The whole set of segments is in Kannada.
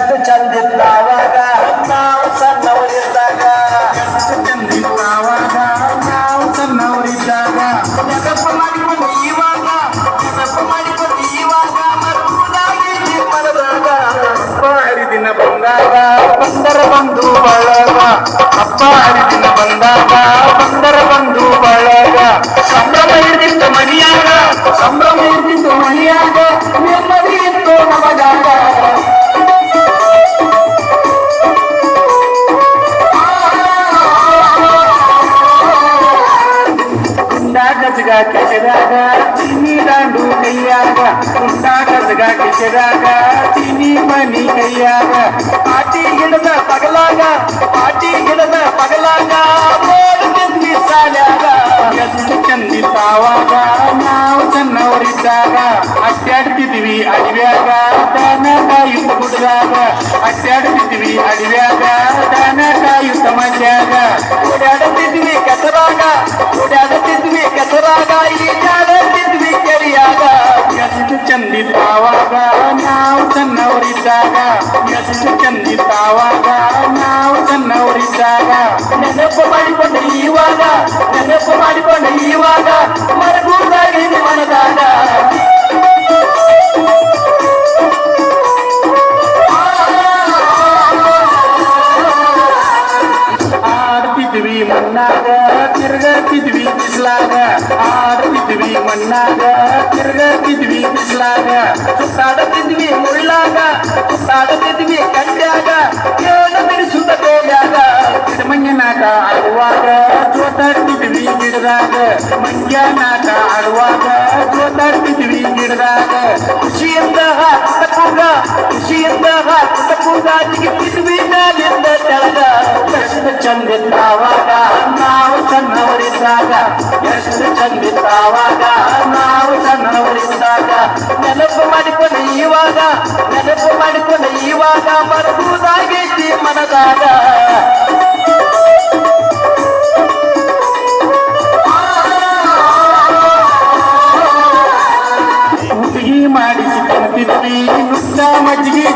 ಎಷ್ಟು ಚಂದಿತ್ತ ಅವಾಗ ನಾವು ಸಣ್ಣವರಿದ್ದಾಗ. ಎಷ್ಟು ಚಂದಿತ್ತ ಅವಾಗ ನಾವು ಸಣ್ಣವರಿದ್ದಾಗ. ನೆನಪ ಮಾಡಿಕೊಂಡು ಇವಾಗ ನೆನಪ ಮಾಡಿಕೊಂಡು ಇವಾಗ ಮರುವುದಾಗಿ ಮನದಾಗ ಹರಿದಿನ ಬಂದಾಗ ಬಂದರ ಬಂದು ಬಳಗ. ಅಪ್ಪ ಹರಿದಿನ ಬಂದಾಗ ಬಂದರ ಬಂದು ಬಳಗ. கச்சதாக சினி தாண்டு கையாக உண்டாகிறதுகா கச்சதாக சினி மணி கையாக பாட்டி இருந்த பகலாக பாட்டி ಅಡ್ಡಾಡ್ತಿದ್ವಿ ಅಡವ್ಯಾಗ ದನ ಕಾಯುತ್ತ ಮಧ್ಯಾಗ ಓಡಾಡುತ್ತಿದ್ವಿ ಕಸರಾಗ. ಓಡಾಡುತ್ತಿದ್ವಿ ಕಸರಾಗ. ಈಜಾಡುತ್ತಿದ್ವಿ ಕೆರಿಯಾಗ. ಎಷ್ಟು ಚಂದಿದ್ದಾವಾಗ ನಾವು ಸಣ್ಣವರಿದ್ದಾಗ. ಎಷ್ಟು ಚಂದಿದ್ದಾವಾಗ ನಾವು ಸಣ್ಣವರಿದ್ದಾಗ. ನೆನಪು ಮಾಡಿಕೊಂಡ ಇವಾಗ ನೆನಪು ಮಾಡಿಕೊಂಡ ಇವಾಗ ಮರಗೂದಾಗಿ ಮನದಾಗ. ಬಿಸ್ಲಾಗ ಆಡುತ್ತಿದ್ವಿ ಮಣ್ಣಾಗ ತಿರ್ಗತಿದ್ವಿ ಬಿಸ್ಲಾಗ. ಸುತ್ತಾಡುತ್ತಿದ್ವಿ ಮುಳ್ಳಾಗ ಸುತ್ತಾಡುತ್ತಿದ್ವಿ ಕಂಡ್ಯಾಗ ಏನು ಬಿಡಿಸುತ್ತ ಬೇಡ್ಯಾಗ ಮಂಜನಾಟ ಆಡುವಾಗ ಜೋತಾಡ್ತಿದ್ವಿ ಗಿಡದಾಗ. ಮಂಗ್ಯಾನಾಗ ಆಡುವಾಗ ಜೋತಾಡ್ತಿದ್ವಿ ಗಿಡದಾಗ. ಖುಷಿಯಿಂದ ಹಾಕುತ್ತ ಕೂಗ ಖುಷಿಯಿಂದ ಹಾಕುತ್ತ ಕೂಗ ಜಿಗಿತಿದ್ವಿ ಮೇಲಿಂದ ತೆಳಗ. ಎಷ್ಟು ಚಂದಿತ್ತಾವಾಗ ನಾವು ಸಣ್ಣವರಿದ್ದಾಗ ಎಷ್ಟು ಚಂದಿತ್ತಾವಾಗ ನಾವು ಸಣ್ಣವರಿದ್ದಾಗ, ನೆನಪು ಮಾಡಿಕೊಂಡು ಇವಾಗ, ನೆನಪು ಮಾಡಿಕೊಂಡು ಇವಾಗ ಮರಗುವುದಾಗೈತಿ ಮನದಾಗ ಮಾಡಿಸಿ ತಿಂತಿದ್ವಿ ನುಗ್ಗ ಮಜ್ಜಿಗೆ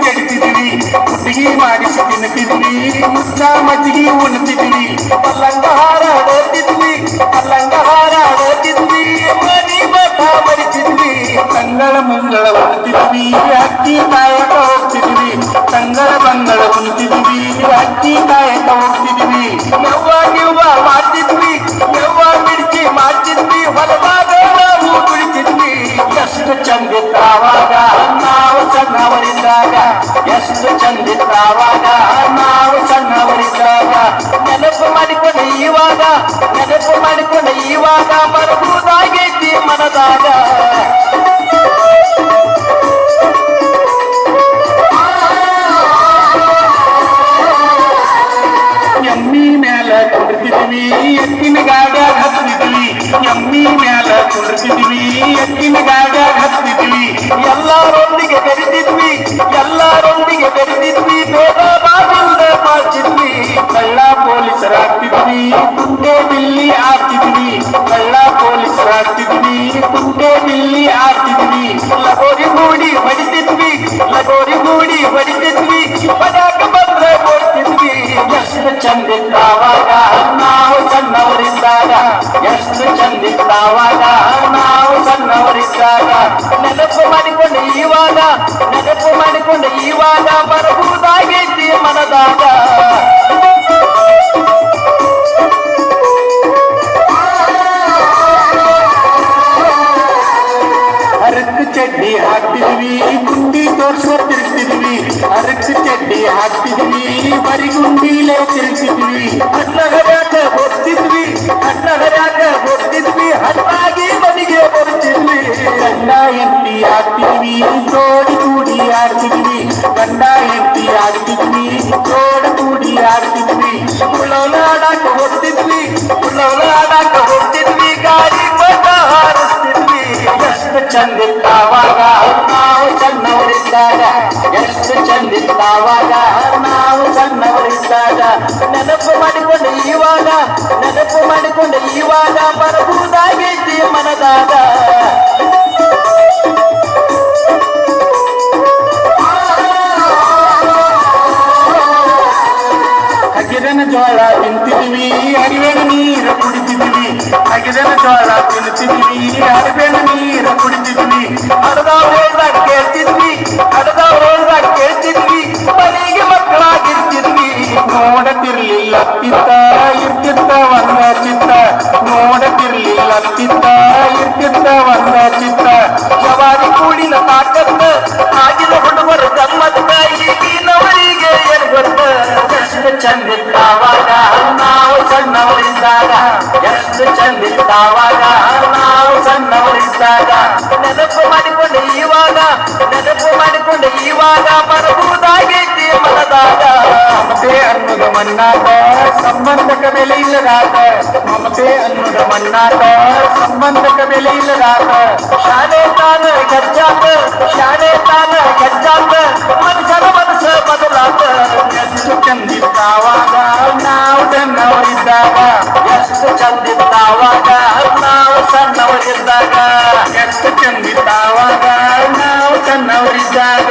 ಹುಡುಗಿ ಮಾಡಿಸಿ ತಿಂತಿದ್ವಿ ನುಚ್ಚ ಮಜ್ಜಿಗೆ ಉಣ್ತಿದ್ವಿ ಪಲ್ಲಂಗ ಹಾರ ಓದ್ತಿದ್ವಿ ಪಲ್ಲಂಗ ಹಾರ ಓದ್ತಿದ್ವಿ ಮನಿ ಮಠ ಮರಿತಿದ್ವಿ ತಂಗಳ ಮುಂಗಳ ಉಣ್ತಿದ್ವಿ ಅಕ್ಕಿ ಕಾಯಕ ಹೋಗ್ತಿದ್ವಿ ತಂಗಳ ಬಂಗಳ ಉಣ್ತಿದ್ವಿ ಅಕ್ಕಿ ಕಾಯಕ ಹೋಗ್ತಿದ್ವಿ ಎಮ್ಮಿ ಮ್ಯಾಲ ಕುರ್ತಿದ್ವಿ, ಎತ್ತಿನ ಗಾಡ್ಯಾಗ ಹತ್ತಿದ್ವಿ. ಎಲ್ಲರೊಂದಿಗೆ ಬೆರೆತಿದ್ವಿ ಎಲ್ಲರೊಂದಿಗೆ ಬೆರೆತಿದ್ವಿ ಬೇಗ ಬಾಗಿಲ್ದ ಮಾಡ್ತಿದ್ವಿ ಕಳ್ಳ ಪೊಲೀಸರಾಗ್ತಿದ್ವಿ, ಕುಂಟೆ ಬಿಲ್ಲಿ ಆಡ್ತಿದ್ವಿ ಕಳ್ಳ ಪೊಲೀಸರಾಗ್ತಿದ್ವಿ, ಕುಂಟೆ ಬಿಲ್ಲಿ ಆಡ್ತಿದ್ವಿ ಲಗೋರಿ ಮೂಡಿ ಬಡಿತಿದ್ವಿ ಎಷ್ಟು ಚಂದಿತ್ತಾವಾಗ ನಾವು ಸಣ್ಣವರಿದ್ದಾಗ ನೆನಪು ಮಾಡಿಕೊಂಡು ಇವಾಗ ನೆನಪು ಮಾಡಿಕೊಂಡು ಇವಾಗ ಬರಬಹುದಾಗೈತಿ ಮನದಾಗ ಅರಕ್ ಚಡ್ಡಿ ಹಾಕ್ತಿದ್ವಿ ಗುಂಡಿ ತೋರ್ಸೋ ತಿರುಗ್ತಿದ್ವಿ ಅರಕ್ ಚಡ್ಡಿ ಹಾಕ್ತಿದ್ವಿ ಬರಿ ಗುಂಡಿಲೇ ತಿರುಗ್ತಿದ್ವಿ ಹಣ್ಣ ಹರ್ಯಾಕ ಹೋಗ್ತಿದ್ವಿ ಹಣ್ಣ ಹರ್ಯಾಕ ಹೋಗ್ತಿದ್ವಿ ಹಣ್ಣಾಗಿ ಮನೆಗೆ ಬರ್ತಿದ್ವಿ ಗಂಡ ಎತ್ತಿ ಆಡ್ತಿದ್ವಿ ಜೋಡಿ ಕೂಡಿ ಆಡ್ತಿದ್ವಿ ಗಂಡ ಎತ್ತಿ ಆಡ್ತಿದ್ವಿ ಜೋಡಿ ಕೂಡಿ ಆಡ್ತಿದ್ವಿ ಉಳ್ಳವನ ಆಡಾಕ ಹೋಗ್ತಿದ್ವಿ ಉಳ್ಳವನ ಆಡಾಕ ಹೋಗ್ತಿದ್ವಿ ಗಾಡಿ ಮಠ ಹಾರಿಸ್ತಿದ್ವಿ ಎಷ್ಟು ಚಂದಿತ್ತಾವಾಗ ನಾವು ಸಣ್ಣವರಿದ್ದಾಗ ಎಷ್ಟು ಚಂದಿದ್ದಾವಾಗ ನಾವು ಸಣ್ಣವರಿದ್ದಾಗ ನೆನಪು ಮಾಡಿಕೊಂಡು ಇವಾಗ, ನೆನಪು ಮಾಡಿಕೊಂಡು ಇವಾಗ ಬರಬಹುದಾಗೈತಿ ಮನದಾಗ ಹಗಿರನ ಜೋಳ ತಿಂತಿದ್ವಿ ಅರಿವೆನ ನೀರು ಕುಡಿತಿದ್ವಿ ಹಗಿದನ ಜೋಳ ತಿಂತಿದ್ವಿ ಅರಿವೆನ ನೀರು ಕುಡಿತಿದ್ವಿ ಹಡದವ್ರ ಹೇಳ್ದಾಗ ಕೇಳ್ತಿದ್ವಿ ಹಡದವ್ರ ಹೇಳ್ದಾಗ ಕೇಳ್ತಿದ್ವಿ ಮನೆಗೆ ಮಕ್ಕಳಾಗಿರ್ತಿದ್ವಿ ಸಣ್ಣವರಿದ್ದಾಗ ಎಷ್ಟು ಚಂದಿತ್ತಾವಾಗ ನಾವು ಸಣ್ಣವರಿದ್ದಾಗ ನೆನಪು ಮಾಡಿಕೊಂಡು ಇವಾಗ ನೆನಪು ಮಾಡಿಕೊಂಡು ಇವಾಗ ಬರಬಹುದಾಗೈತಿ ಸದಾಗ ಮಮತೆ ಅನ್ನದ ಮನ್ನಾಟ ಸಂಬಂಧಕ ಬೆಲೆ ಇಲ್ಲದಾತ ಮಮತೆ ಅನ್ನದ ಮನ್ನಾಟ ಸಂಬಂಧಕ ಬೆಲೆ ಇಲ್ಲದಾತ ಶಾಲೆ ತಾನ ಗಜ್ಜಾತ ಶಾಲೆ ತಾನ ಗಜ್ಜಾತ ಮನುಷ್ಯರ ಮನಸ್ಸ ಬದಲಾತ ಎಷ್ಟು ಚಂದಿತ್ತಾವಾಗ ನಾವು ಸಣ್ಣವರಿದ್ದಾಗ ಎಷ್ಟು ಚಂದಿತ್ತಾವಾಗ ನಾವು ಸಣ್ಣವರಿದ್ದಾಗ ಎಷ್ಟು ಚಂದಿತ್ತಾವಾಗ ನಾವು ಸಣ್ಣವರಿದ್ದಾಗ